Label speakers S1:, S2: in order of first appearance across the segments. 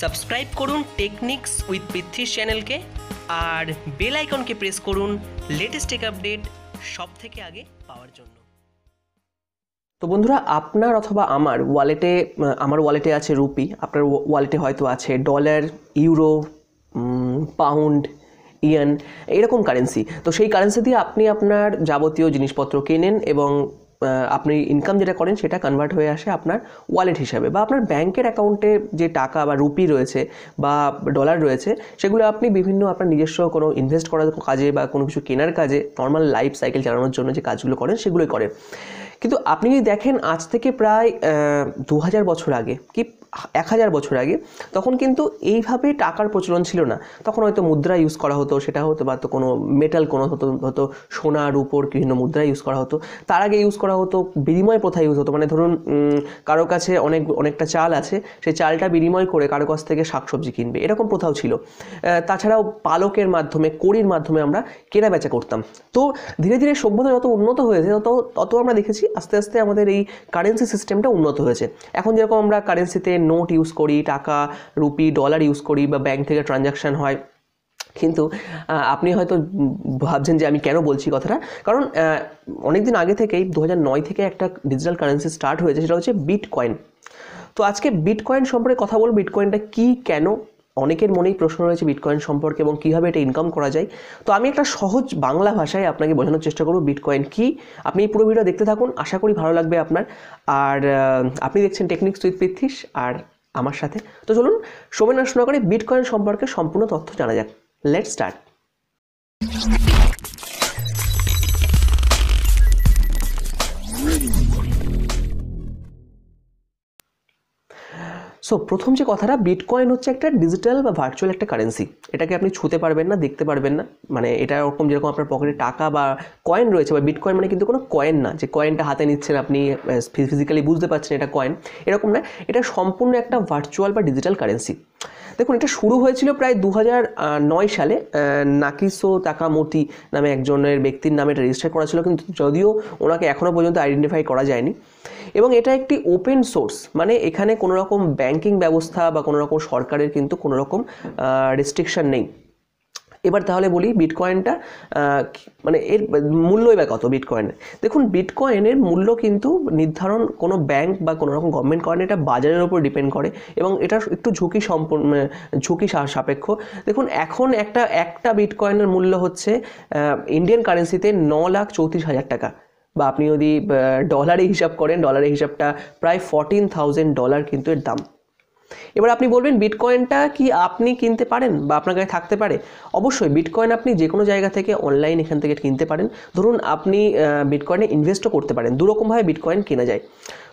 S1: Subscribe করুন techniques with পৃথ্বীর চ্যানেলকে আর বেল আইকনকে প্রেস করুন লেটেস্ট টেক আপডেট সব থেকে আগে পাওয়ার জন্য। তো বন্ধুরা, আপনার অথবা আমার ওয়ালেটে আমার ওয়ালেটে আছে রুপি আপনার ওয়ালেটে হয়তো আছে ডলার ইউরো পাউন্ড ইয়ান এরকম কারেন্সি তো সেই কারেন্সি দিয়ে আপনি আপনার যাবতীয় জিনিসপত্র কেনেন এবং আপনি ইনকাম যেটা করেন সেটা কনভার্ট হয়ে আসে আপনার ওয়ালেট হিসাবে বা আপনার ব্যাংকের অ্যাকাউন্টে যে টাকা বা রুপি রয়েছে বা ডলার রয়েছে, সেগুলো আপনি বিভিন্ন আপনার নিজস্ব কোনো ইনভেস্ট করার কাজে বা কোনো কিছু কেনার কাজে নর্মাল লাইফ সাইকেল চালানোর জন্য যে কাজগুলো করেন সেগুলোই করেন। কিন্তু আপনি যদি দেখেন আজ থেকে প্রায় দু হাজার বছর আগে, কি এক হাজার বছর আগে, তখন কিন্তু এইভাবে টাকার প্রচলন ছিল না। তখন হয়তো মুদ্রা ইউজ করা হতো, সেটা হতো বা তো কোনো মেটাল কোনো হতো হতো সোনার উপর বিভিন্ন মুদ্রা ইউজ করা হতো। তার আগে ইউজ করা হতো, বিনিময় প্রথা ইউজ হতো। মানে ধরুন কারও কাছে অনেক, অনেকটা চাল আছে সেই চালটা বিনিময় করে কারও কাছ থেকে শাকসবজি কিনবে। এরকম প্রথাও ছিল। তাছাড়াও পালকের মাধ্যমে, কড়ির মাধ্যমে আমরা কেনা বেচা করতাম। তো ধীরে ধীরে সভ্যতা যত উন্নত হয়েছে, তত তত আমরা দেখেছি আস্তে আস্তে আমাদের এই কারেন্সি সিস্টেমটা উন্নত হয়েছে। এখন যেরকম আমরা কারেন্সিতে নোট ইউজ করি, টাকা রুপি ডলার ইউজ করি বা ব্যাংক থেকে ট্রানজাকশন হয়, কিন্তু আপনি হয়তো ভাবছেন যে আমি কেন বলছি কথাটা? কারণ অনেক দিন আগে থেকেই দু নয় থেকে একটা ডিজিটাল কারেন্সি স্টার্ট হয়েছে, সেটা হচ্ছে বিট কয়েন তো আজকে বিটকয়েন সম্পর্কে কথা বলব বিটকয়েনটা কী, কেন অনেকের মনেই প্রশ্ন রয়েছে বিটকয়েন সম্পর্কে এবং কীভাবে এটা ইনকাম করা যায়। তো আমি একটা সহজ বাংলা ভাষায় আপনাকে বোঝানোর চেষ্টা করব বিটকয়েন কী। আপনি এই পুরো ভিডিও দেখতে থাকুন, আশা করি ভালো লাগবে আপনার। আর আপনি দেখছেন টেকনিক্স উইথ পৃথিস আর আমার সাথে। তো চলুন, সময় নষ্ট না করে বিটকয়েন সম্পর্কে সম্পূর্ণ তথ্য জানা যাক। লেট স্টার্ট সো প্রথম যে কথাটা বিটকয়েন হচ্ছে একটা ডিজিটাল বা ভার্চুয়াল একটা কারেন্সি এটাকে আপনি ছুতে পারবেন না, দেখতে পারবেন না। মানে এটা ওরকম যেরকম আপনার পকেটে টাকা বা কয়েন রয়েছে বা বিটকয়েন মানে কিন্তু কোনো কয়েন না। যে কয়েনটা হাতে নিচ্ছেন আপনি ফিজিক্যালি বুঝতে পারছেন এটা কয়েন এরকম না, এটা সম্পূর্ণ একটা ভার্চুয়াল বা ডিজিটাল কারেন্সি দেখুন, এটা শুরু হয়েছিল প্রায় দু নয় সালে নাকিসো তাকামোটি নামে একজনের ব্যক্তির নামে এটা রেজিস্টার করা ছিল, কিন্তু যদিও ওনাকে এখনও পর্যন্ত আইডেন্টিফাই করা যায়নি। এবং এটা একটি ওপেন সোর্স মানে এখানে কোনো রকম ব্যাংকিং ব্যবস্থা বা কোনো রকম সরকারের কিন্তু কোনো রকম রেস্ট্রিকশান নেই। এবার তাহলে বলি বিটকয়েনটা মানে এর মূল্যই বা কত বিটকয়েন দেখুন বিটকয়েনের মূল্য কিন্তু নির্ধারণ কোনো ব্যাংক বা কোনো রকম গভর্নমেন্ট করে না, এটা বাজারের উপর ডিপেন্ড করে এবং এটা একটু ঝুঁকি সম্পূর্ণ ঝুঁকি সাপেক্ষ। দেখুন এখন একটা একটা বিটকয়েনের মূল্য হচ্ছে ইন্ডিয়ান কারেন্সিতে ন লাখ চৌত্রিশ হাজার টাকা। বা আপনি যদি ডলারে হিসাব করেন ডলারের হিসাবটা প্রায় ফর্টিন থাউজেন্ড ডলার কিন্তু এর দাম। এবার আপনি বলবেন বিটকয়েনটা কি আপনি কিনতে পারেন বা আপনার কাছে থাকতে পারে? অবশ্যই বিটকয়েন আপনি যে কোনো জায়গা থেকে অনলাইন এখান থেকে কিনতে পারেন। ধরুন, আপনি বিটকয়েনে ইনভেস্টও করতে পারেন। দুরকমভাবে বিটকয়েন কেনা যায়।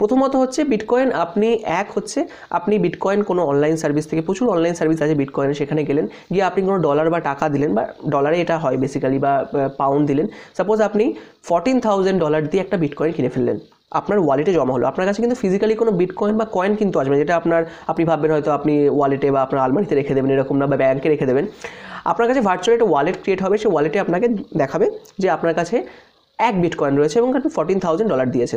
S1: প্রথমত হচ্ছে বিটকয়েন আপনি এক হচ্ছে, আপনি বিটকয়েন কোনো অনলাইন সার্ভিস থেকে, প্রচুর অনলাইন সার্ভিস আছে বিটকয়েনে সেখানে গেলেন, গিয়ে আপনি কোনো ডলার বা টাকা দিলেন বা ডলারে এটা হয় বেসিক্যালি বা পাউন্ড দিলেন। সাপোজ আপনি ফর্টিন থাউজেন্ড ডলার দিয়ে একটা বিটকয়েন কিনে ফেললেন। আপনার ওয়ালেটে জমা হলো। আপনার কাছে কিন্তু ফিজিক্যালি কোনো বিটকয়েন বা কয়েন কিন্তু আসবে যেটা আপনার, আপনি ভাববেন হয়তো আপনি ওয়ালেটে বা আপনার আলমারিতে রেখে দেবেন, এরকম না বা ব্যাংকে রেখে দেবেন। আপনার কাছে ভার্চুয়াল একটা ওয়ালেট ক্রিয়েট হবে সেই ওয়ালেটে আপনাকে দেখাবে যে আপনার কাছে এক বিটকয়েন রয়েছে এবং আপনি ফর্টিন থাউজেন্ড ডলার দিয়েছে।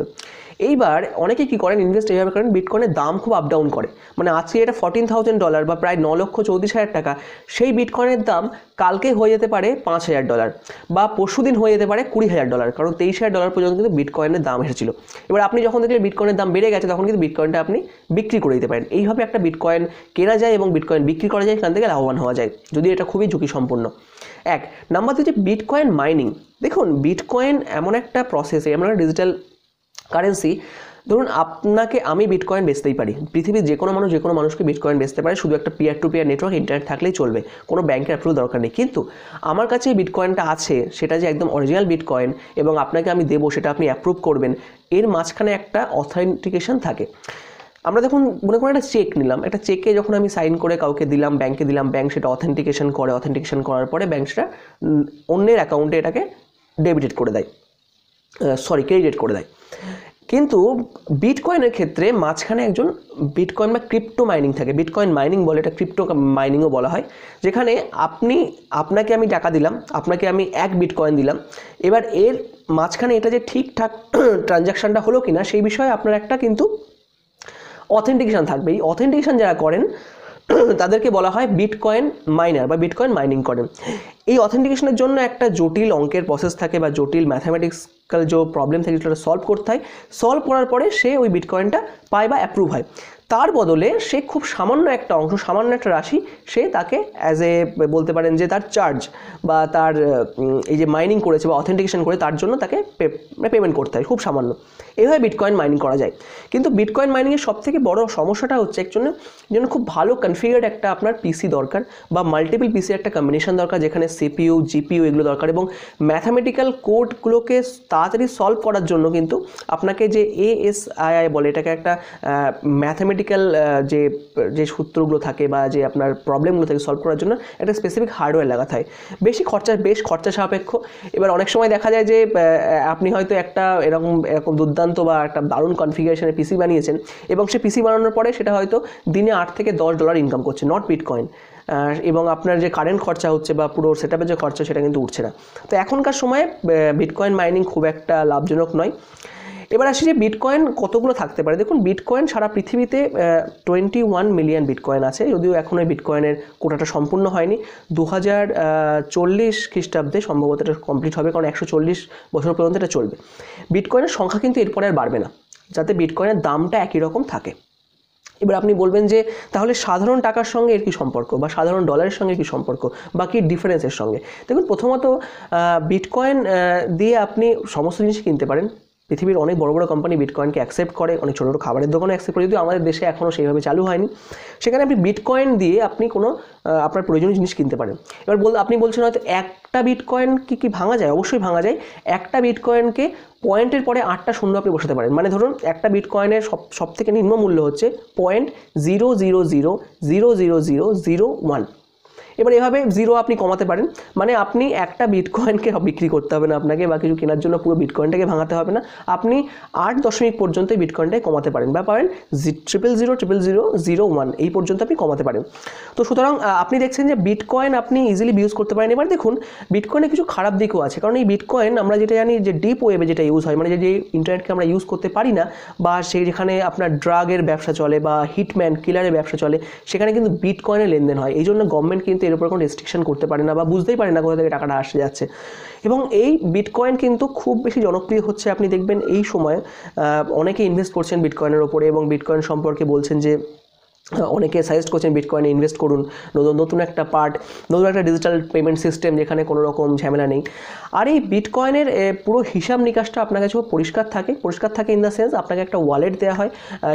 S1: এইবার অনেকে কি করেন? ইনভেস্ট এইভাবে করেন বিটকয়েনের দাম খুব আপ ডাউন করে। মানে আজকে এটা ফর্টিন থাউজেন্ড ডলার বা প্রায় ন লক্ষ চৌত্রিশ হাজার টাকা, সেই বিটকয়েনের দাম কালকে হয়ে যেতে পারে পাঁচ হাজার ডলার বা পরশু দিন হয়ে যেতে পারে কুড়ি হাজার ডলার কারণ তেইশ হাজার ডলার পর্যন্ত কিন্তু বিটকয়েনের দাম এসেছিল। এবার আপনি যখন দেখলেন বিটকয়েনের দাম বেড়ে গেছে, তখন কিন্তু বিটকয়েনটা আপনি বিক্রি করে দিতে পারেন। এইভাবে একটা বিটকয়েন কেনা যায় এবং বিটকয়েন বিক্রি করা যায় এখান থেকে লাভবান হওয়া যায় যদি এটা খুবই ঝুঁকি সম্পন্ন এক নাম্বার যে বিটকয়েন মাইনিং দেখুন বিটকয়েন এমন একটা প্রসেস এমন একটা ডিজিটাল কারেন্সি ধরুন আপনাকে আমি বিটকয়েন বেচতেই পারি। পৃথিবীর যে কোনো মানুষ যে কোনো মানুষকে বিটকয়েন বেচতে পারে, শুধু একটা peer to peer network internet থাকলেই চলবে। কোনো ব্যাংকের অ্যাপ্রুভ দরকার নেই। কিন্তু আমার কাছে বিটকয়েনটা আছে, সেটা যে একদম অরিজিনাল বিটকয়েন এবং আপনাকে আমি দেবো, সেটা আপনি অ্যাপ্রুভ করবেন, এর মাঝখানে একটা অথেন্টিকেশন থাকে। আমরা দেখুন মনে করেন একটা চেক নিলাম, একটা চেকে যখন আমি সাইন করে কাউকে দিলাম ব্যাংকে দিলাম ব্যাংক সেটা অথেন্টিকেশন করে অথেন্টিকেশন করার পরে ব্যাংক সেটা অন্যের অ্যাকাউন্টে এটাকে ডেবিটেড করে দেয়। সরি ক্রেডিট করে দেয়। কিন্তু বিটকয়েনের ক্ষেত্রে মাঝখানে একজন বিটকয়েন বা ক্রিপ্টো মাইনিং থাকে। বিটকয়েন মাইনিং বলে এটা ক্রিপ্টো মাইনিংও বলা হয়। যেখানে আপনি, আপনাকে আমি টাকা দিলাম, আপনাকে আমি এক বিটকয়েন দিলাম। এবার এর মাঝখানে এটা যে ঠিকঠাক ট্রানজ্যাকশানটা হলো কিনা, সেই বিষয়ে আপনার একটা কিন্তু অথেন্টিকেশন থাকবে। এই অথেন্টিকেশান যারা করেন, তাদেরকে বলা হয় বিটকয়েন মাইনার বা বিটকয়েন মাইনিং করেন। এই অথেন্টিকেশনের জন্য একটা জটিল অঙ্কের প্রসেস থাকে বা জটিল ম্যাথামেটিক্সকাল যে প্রবলেম থাকে সেটা সলভ করতে হয়। সলভ করার পরে সে ওই বিটকয়েনটা পায় বা অ্যাপ্রুভ হয়। তার বদলে সে খুব সামান্য একটা অংশ, সামান্য একটা রাশি সে তাকে অ্যাজ এ বলতে পারেন যে তার চার্জ বা তার এই যে মাইনিং করেছে বা অথেন্টিকেশন করে তার জন্য তাকে পেমেন্ট করতে হয় খুব সামান্য। এইভাবে বিটকয়েন মাইনিং করা যায়। কিন্তু বিটকয়েন মাইনিংয়ের সব থেকে বড় সমস্যাটা হচ্ছে একজনের জন্য খুব ভালো কনফিগার্ড একটা আপনার পিসি দরকার বা মাল্টিপল পিসির একটা কম্বিনেশন দরকার যেখানে সিপিইউ জিপিইউ এগুলো দরকার এবং ম্যাথামেটিক্যাল কোডগুলোকে তাড়াতাড়ি সলভ করার জন্য কিন্তু আপনাকে যে এএসআইআই বলে এটাকে একটা ম্যাথামেটিক্যাল যে যে সূত্রগুলো থাকে বা যে আপনার প্রবলেমগুলো থাকে সলভ করার জন্য একটা স্পেসিফিক হার্ডওয়্যার লাগাতে হয় বেশি খরচা, বেশ খরচা সাপেক্ষ। এবার অনেক সময় দেখা যায় যে আপনি হয়তো একটা এরকম এরকম দুর্দান্ত বা একটা দারুণ কনফিগারেশনের পিসি বানিয়েছেন এবং সে পিসি বানানোর পরে সেটা হয়তো দিনে আট থেকে দশ ডলার ইনকাম করছে নট বিটকয়েন এবং আপনার যে কারেন্ট খরচা হচ্ছে বা পুরো সেটআপের যে খরচা সেটা কিন্তু উঠছে না। তো এখনকার সময়ে বিটকয়েন মাইনিং খুব একটা লাভজনক নয়। এবার আসি যে বিটকয়েন কতগুলো থাকতে পারে? দেখুন বিটকয়েন সারা পৃথিবীতে টোয়েন্টি ওয়ান মিলিয়ন বিটকয়েন আছে, যদিও এখনও বিটকয়েনের কোটাটা সম্পূর্ণ হয়নি। দু হাজার চল্লিশ খ্রিস্টাব্দে সম্ভবত এটা কমপ্লিট হবে, কারণ একশো চল্লিশ বছর পর্যন্ত এটা চলবে। বিটকয়েনের সংখ্যা কিন্তু এরপরে আর বাড়বে না, যাতে বিটকয়েনের দামটা একই রকম থাকে। এবার আপনি বলবেন যে, তাহলে সাধারণ টাকার সঙ্গে এর কী সম্পর্ক? বা সাধারণ ডলারের সঙ্গে কী সম্পর্ক? বা কী ডিফারেন্সের সঙ্গে? দেখুন, প্রথমত বিটকয়েন দিয়ে আপনি সমস্ত জিনিস কিনতে পারেন। পৃথিবীর অনেক বড় বড় কোম্পানি বিটকয়েনকে অ্যাকসেপ্ট করে, অনেক ছোটো ছোটো খাবারের দোকানও অ্যাকসেপ্ট করে, যদিও আমাদের দেশে এখনও সেইভাবে চালু হয়নি। সেখানে আপনি বিটকয়েন দিয়ে আপনি কোনো আপনার প্রয়োজনীয় জিনিস কিনতে পারেন। এবার বল, আপনি বলছেন হয়তো একটা বিটকয়েন কি কি ভাঙা যায়? অবশ্যই ভাঙা যায়। একটা বিটকয়েনকে পয়েন্টের পরে আটটা শূন্য আপনি বসাতে পারেন। মানে ধরুন, একটা বিটকয়েনের সব সব থেকে নিম্ন মূল্য হচ্ছে point zero zero zero zero zero zero zero one এবার এভাবে জিরো আপনি কমাতে পারেন। মানে আপনি একটা বিটকয়েনকে বিক্রি করতে হবে না আপনাকে, বা কিছু কেনার জন্য পুরো বিটকয়েনটাকে ভাঙাতে হবে না। আপনি আট দশমিক পর্যন্ত বিটকয়েনটাকে কমাতে পারেন। বা পারেন triple zero triple zero zero one এই পর্যন্ত আপনি কমাতে পারেন। তো সুতরাং আপনি দেখছেন যে বিটকয়েন আপনি ইজিলি ইউজ করতে পারেন। এবার দেখুন বিটকয়েনে কিছু খারাপ দিকও আছে। কারণ এই বিটকয়েন আমরা যেটা জানি যে ডিপ ওয়েবে যেটা ইউজ হয় মানে যে যে ইন্টারনেটকে আমরা ইউজ করতে পারি না, বা সেই যেখানে আপনার ড্রাগের ব্যবসা চলে, বা হিটম্যান কিলারের ব্যবসা চলে, সেখানে কিন্তু বিটকয়েনের লেনদেন হয়। এই জন্য গভর্নমেন্ট কিন্তু এর উপর কোনো রেস্ট্রিকশন করতে পারে না বা বুঝতেই পারে না কোথা থেকে টাকাটা আসে যাচ্ছে। এবং এই বিটকয়েন কিন্তু খুব বেশি জনপ্রিয় হচ্ছে, আপনি দেখবেন এই সময় অনেকে ইনভেস্ট করছেন বিটকয়েনের ওপরে এবং বিটকয়েন সম্পর্কে বলছেন যে অনেকে সাজেস্ট করছেন বিটকয়েনে ইনভেস্ট করুন, নতুন নতুন একটা পার্ট নতুন একটা ডিজিটাল পেমেন্ট সিস্টেম যেখানে কোনো রকম ঝামেলা নেই। আর এই বিটকয়েনের পুরো হিসাব নিকাশটা আপনার কাছে পরিষ্কার থাকে। পরিষ্কার থাকে ইন দ্য সেন্স আপনাকে একটা ওয়ালেট দেওয়া হয়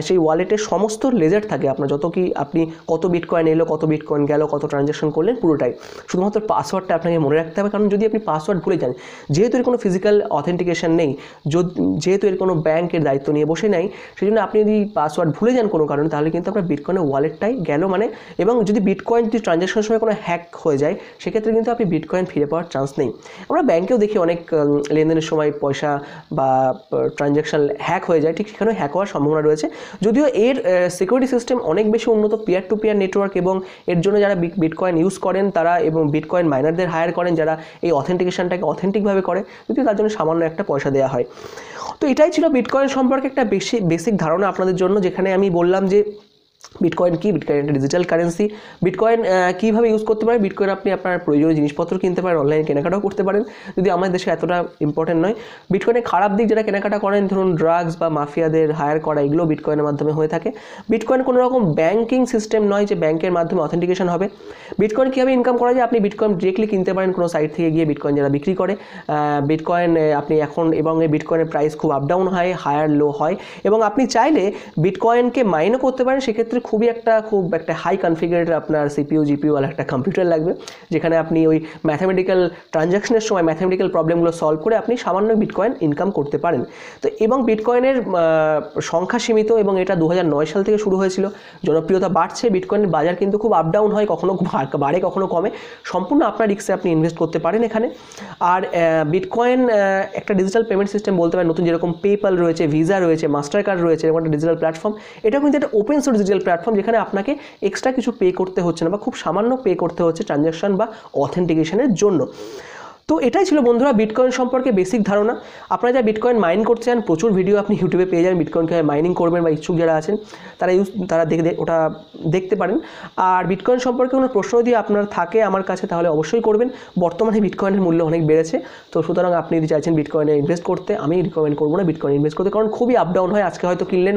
S1: সেই ওয়ালেটের সমস্ত লেজার থাকে আপনার। যত কি আপনি কত বিটকয়েন এলো, কত বিটকয়েন গেল, কত ট্রানজ্যাকশন করলেন, পুরোটাই। শুধুমাত্র পাসওয়ার্ডটা আপনাকে মনে রাখতে হবে, কারণ যদি আপনি পাসওয়ার্ড ভুলে যান, যেহেতু এর কোনো ফিজিক্যাল অথেন্টিকেশন নেই যেহেতু এর কোনো ব্যাংকের দায়িত্ব নিয়ে বসে নাই সেই জন্য আপনি যদি পাসওয়ার্ড ভুলে যান কোনো কারণে, তাহলে কিন্তু আপনার বিটকয়েনের ওয়ালেটটাই গেল মানে এবং যদি বিটকয়েন যদি ট্রানজ্যাকশনের সময় কোনো হ্যাক হয়ে যায়, সেক্ষেত্রে কিন্তু আপনি বিটকয়েন ফিরে পাওয়ার চান্স নেই। আমরা ব্যাংকেও দেখি অনেক লেনদেনের সময় পয়সা বা ট্রানজ্যাকশন হ্যাক হয়ে যায়, ঠিক সেখানেও হ্যাক হওয়ার সম্ভাবনা রয়েছে। যদিও এর সিকিউরিটি সিস্টেম অনেক বেশি উন্নত পিয়ার টু পিয়ার নেটওয়ার্ক এবং এর জন্য যারা বিটকয়েন ইউজ করেন তারা এবং বিটকয়েন মাইনারদের হায়ার করেন যারা এই অথেন্টিকেশনটাকে অথেন্টিকভাবে করে, যদিও তার জন্য সামান্য একটা পয়সা দেওয়া হয়। তো এটাই ছিল বিটকয়েন সম্পর্কে একটা বেশি বেসিক ধারণা আপনাদের জন্য, যেখানে আমি বললাম যে বিটকয়েন কি? বিটকয়েন একটা ডিজিটাল কারেন্সি বিটকয়েন কীভাবে ইউজ করতে পারেন? বিটকয়েন আপনি আপনার প্রয়োজনীয় জিনিসপত্র কিনতে পারেন অনলাইনে কেনাকাটাও করতে পারেন। যদি আমাদের দেশে এতটা ইম্পর্টেন্ট নয় বিটকয়েনের খারাপ দিক যারা কেনাকাটা করেন, ধরুন ড্রাগস বা মাফিয়াদের হায়ার করা, এগুলো বিটকয়েনের মাধ্যমে হয়ে থাকে। বিটকয়েন কোনো রকম ব্যাংকিং সিস্টেম নয় যে ব্যাংকের মাধ্যমে অথেন্টিকেশন হবে। বিটকয়েন কীভাবে ইনকাম করা যায়? আপনি বিটকয়েন ডিরেক্টলি কিনতে পারেন, কোনো সাইট থেকে গিয়ে বিটকয়েন যারা বিক্রি করে। বিটকয়েন আপনি এখন এবং এই বিটকয়েনের প্রাইস খুব আপ ডাউন হয় হায়ার লো হয়। এবং আপনি চাইলে বিটকয়েনকে মাইনও করতে পারেন, সেক্ষেত্রে খুবই একটা, খুব একটা হাই কনফিগারেটেড আপনার জিপিইউ ওয়ালা একটা কম্পিউটার লাগবে, যেখানে আপনি ওই ম্যাথামেটিক্যাল ট্রানজ্যাকশনের সময় ম্যাথামেটিক্যাল প্রবলেমগুলো সলভ করে আপনি সামান্য বিটকয়েন ইনকাম করতে পারেন। তো এবং বিটকয়েনের সংখ্যা সীমিত এবং এটা দু হাজার নয় সাল থেকে শুরু হয়েছিল, জনপ্রিয়তা বাড়ছে বিটকয়েনের বাজার কিন্তু খুব আপ ডাউন হয়, কখনো বাড়ে, কখনো কমে। সম্পূর্ণ আপনার রিক্সে আপনি ইনভেস্ট করতে পারেন এখানে। আর বিটকয়েন একটা ডিজিটাল পেমেন্ট সিস্টেম বলতে পারেন, নতুন যেরকম পেপাল রয়েছে ভিসা রয়েছে মাস্টার কার্ড রয়েছে, এরকম একটা ডিজিটাল প্ল্যাটফর্ম এটা কিন্তু একটা ওপেন সোর্স ডিজিটাল প্ল্যাটফর্ম যেখানে আপনাকে এক্সট্রা কিছু পে করতে হচ্ছে না বা খুব সামান্য পে করতে হচ্ছে ট্রানজ্যাকশন বা অথেন্টিকেশনের জন্য। তো এটাই ছিল বন্ধুরা বিটকয়েন সম্পর্কে বেসিক ধারণা। আপনারা যা বিটকয়েন মাইন করতে চান, প্রচুর ভিডিও আপনি ইউটিউবে পেয়ে যাবেন বিটকয়েন কীভাবে মাইনিং করবেন বা ইচ্ছুক যারা আছেন, তারা ইউজ তারা দেখে ওটা দেখতে পারেন। আর বিটকয়েন সম্পর্কে কোনো প্রশ্ন যদি আপনার থাকে আমার কাছে, তাহলে অবশ্যই করবেন। বর্তমানে বিটকয়েনের মূল্য অনেক বেড়েছে। তো সুতরাং আপনি যদি চাইছেন বিটকয়েনে ইনভেস্ট করতে, আমি রিকমেন্ড করব না বিটকয়েন ইনভেস্ট করতে, কারণ খুবই আপ ডাউন হয়। আজকে হয়তো কিনলেন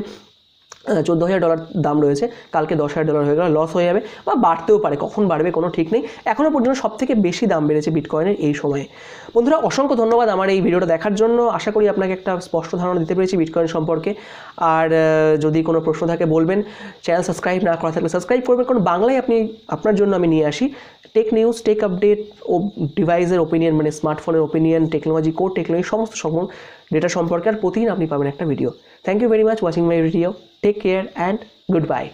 S1: চোদ্দ হাজার ডলার দাম রয়েছে। কালকে দশ হাজার ডলার হয়ে গেলে লস হয়ে যাবে বা বাড়তেও পারে, কখন বাড়বে কোনো ঠিক নেই। এখনও পর্যন্ত সব থেকে বেশি দাম বেড়েছে বিটকয়েনের এই সময়ে। বন্ধুরা, অসংখ্য ধন্যবাদ আমার এই ভিডিওটা দেখার জন্য। আশা করি আপনাকে একটা স্পষ্ট ধারণা দিতে পেরেছি বিটকয়েন সম্পর্কে। আর যদি কোনো প্রশ্ন থাকে বলবেন চ্যানেল সাবস্ক্রাইব না করা থাকলে সাবস্ক্রাইব করবেন। কারণ বাংলায় আপনি, আপনার জন্য আমি নিয়ে আসি। টেক নিউজ টেক আপডেট ও ডিভাইসের ওপিনিয়ন মানে স্মার্টফোনের ওপিনিয়ন টেকনোলজি কোর টেকনোলজি সমস্ত সকল ডেটা সম্পর্কে আর প্রতিদিন আপনি পাবেন একটা video thank you very much watching my video take care and goodbye